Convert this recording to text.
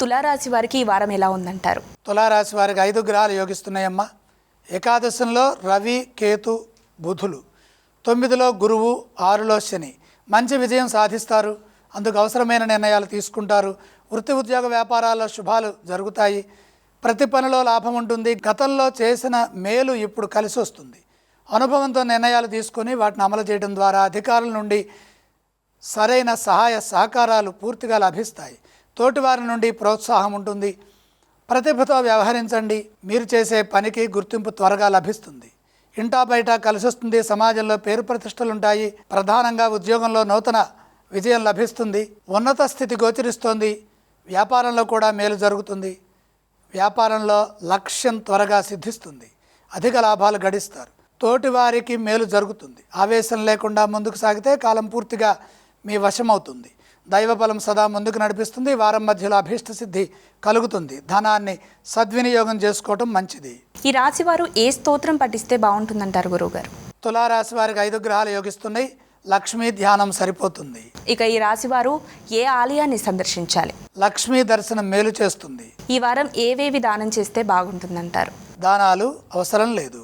తులారాశి వారికి ఈ వారం ఎలా ఉందంటారు? తులారాశి వారికి ఐదు గ్రహాలు యోగిస్తున్నాయమ్మా. ఏకాదశంలో రవి కేతు బుధులు. తొమ్మిదిలో గురువు ఆరులో శని. మంచి విజయం సాధిస్తారు. అందుకు అవసరమైన నిర్ణయాలు తీసుకుంటారు. వృత్తి ఉద్యోగ వ్యాపారాల్లో శుభాలు జరుగుతాయి. ప్రతి పనిలో లాభం ఉంటుంది. గతంలో చేసిన మేలు ఇప్పుడు కలిసి వస్తుంది. అనుభవంతో నిర్ణయాలు తీసుకొని వాటిని అమలు చేయడం ద్వారా అధికారుల నుండి సరైన సహాయ సహకారాలు పూర్తిగా లభిస్తాయి. తోటివారి నుండి ప్రోత్సాహం ఉంటుంది. ప్రతిభతో వ్యవహరించండి. మీరు చేసే పనికి గుర్తింపు త్వరగా లభిస్తుంది. ఇంటా బయట కలిసొస్తుంది. సమాజంలో పేరు ప్రతిష్టలుంటాయి. ప్రధానంగా ఉద్యోగంలో నూతన విజయం లభిస్తుంది. ఉన్నత స్థితి గోచరిస్తోంది. వ్యాపారంలో కూడా మేలు జరుగుతుంది. వ్యాపారంలో లక్ష్యం త్వరగా సిద్ధిస్తుంది. అధిక లాభాలు గడిస్తారు. తోటివారికి మేలు జరుగుతుంది. ఆవేశం లేకుండా ముందుకు సాగితే కాలం పూర్తిగా మీ వశమవుతుంది. దైవబలం సదా ముందుకు నడిపిస్తుంది వారం మధ్యలో అభీష్ట సిద్ధి కలుగుతుంది. ధనాన్ని సద్వినియోగం చేసుకోవటం మంచిది. ఈ రాశి వారు ఏ స్తోత్రం పఠిస్తే బాగుంటుందంటారు గురువుగారు? తులారాశి వారికి ఐదు గ్రహాలు యోగిస్తున్నాయి లక్ష్మీ ధ్యానం సరిపోతుంది. ఇక ఈ రాశి వారు ఏ ఆలయాన్ని సందర్శించాలి? లక్ష్మీ దర్శనం మేలు చేస్తుంది. ఈ వారం ఏవేవి దానం చేస్తే బాగుంటుందంటారు? దానాలు అవసరం లేదు.